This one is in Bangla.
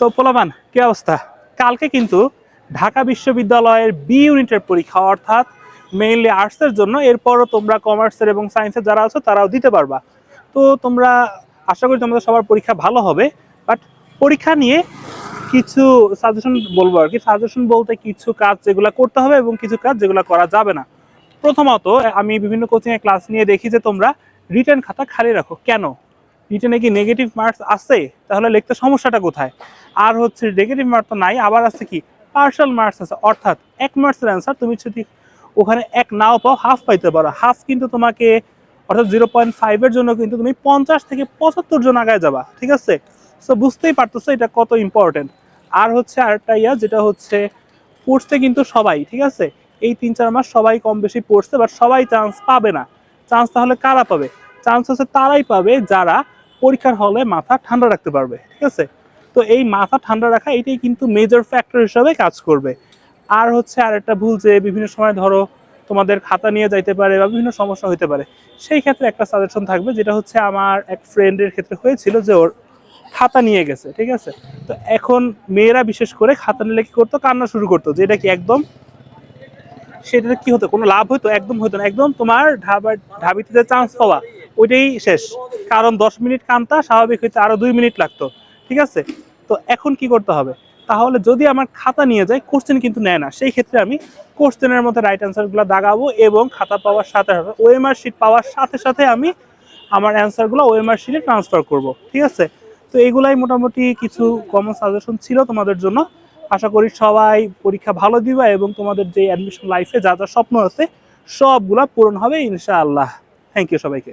তো পোলাবান কি অবস্থা? কালকে কিন্তু ঢাকা বিশ্ববিদ্যালয়ের বি ইউনিটের পরীক্ষা, অর্থাৎ মেইনলি আর্টসের জন্য, এরপরও তোমরা কমার্সের এবং সায়েন্সের যারা আছো, তারাও দিতে পারবা। তো তোমরা, আশা করি তোমাদের সবার পরীক্ষা ভালো হবে বাট পরীক্ষা নিয়ে কিছু সাজেশন বলব আর কি। সাজেশন বলতে কিছু কাজ যেগুলো করতে হবে এবং কিছু কাজ যেগুলো করা যাবে না। প্রথমত, আমি বিভিন্ন কোচিংয়ে ক্লাস নিয়ে দেখি যে তোমরা রিটার্ন খাতা খালি রাখো। কেন? রিটার্নে কি নেগেটিভ মার্কস আছে, তাহলে লিখতে সমস্যাটা কোথায়? আর হচ্ছে নেগেটিভ মার্ক তো নাই, আবার আছে কি? পার্শাল মার্কস আছে, অর্থাৎ এক মার্কসের অ্যান্সার তুমি যদি ওখানে এক নাও পাও হাফ পাইতে পারো। হাফ কিন্তু তোমাকে, অর্থাৎ জিরো পয়েন্ট ফাইভের জন্য কিন্তু তুমি পঞ্চাশ থেকে পঁচাত্তর জন আগায় যাবা, ঠিক আছে? সো বুঝতেই পারতেছো এটা কত ইম্পর্টেন্ট আর হচ্ছে আরেকটা ইয়া, যেটা হচ্ছে পড়ছে কিন্তু সবাই, ঠিক আছে? এই তিন চার মাস সবাই কম বেশি পড়ছে বাট সবাই চান্স পাবে না। চান্স তাহলে কারা পাবে? চান্স হচ্ছে তারাই পাবে যারা পরীক্ষার হলে মাথা ঠান্ডা রাখতে পারবে, ঠিক আছে? তো এই মাথা ঠান্ডা রাখা, এটাই কিন্তু মেজর ফ্যাক্টর হিসাবে কাজ করবে। আর হচ্ছে আর একটা ভুল যে বিভিন্ন সময় ধরো তোমাদের খাতা নিয়ে যাইতে পারে বা বিভিন্ন সমস্যা হতে পারে, সেই ক্ষেত্রে একটা সাজেশন থাকবে, যেটা হচ্ছে আমার এক ফ্রেন্ডের ক্ষেত্রে হয়েছিল যে ওর খাতা নিয়ে গেছে, ঠিক আছে? তো এখন মেয়েরা বিশেষ করে খাতা নিলে কি করতো? কান্না শুরু করতো যে এটা কি একদম সেটা কি হতো? কোনো লাভ হতো একদম হতো না। একদম তোমার ঢাবা ঢাবিতে চান্স পাওয়া ওইটাই শেষ। কারণ দশ মিনিট কান্তা, স্বাভাবিক হইতে আরও দুই মিনিট লাগতো। ঠিক আছে? তো এখন কি করতে হবে? তাহলে যদি আমার খাতা নিয়ে যায় কোশ্চেন কিন্তু নেয় না। সেই ক্ষেত্রে আমি কোশ্চেনের মধ্যে রাইট অ্যান্সারগুলো দাগাবো এবং খাতা পাওয়ার সাথে সাথে ওএমআর শিট পাওয়ার সাথে সাথে আমি আমার অ্যান্সারগুলো ওএমআর শিটে ট্রান্সফার করব। ঠিক আছে? তো এগুলাই মোটামুটি কিছু কমন সাজেশন ছিল তোমাদের জন্য। আশা করি সবাই পরীক্ষা ভালো দিবা এবং তোমাদের যে অ্যাডমিশন লাইফে যা যা স্বপ্ন আছে, সবগুলা পূরণ হবে ইনশাআল্লাহ। থ্যাংক ইউ সবাইকে।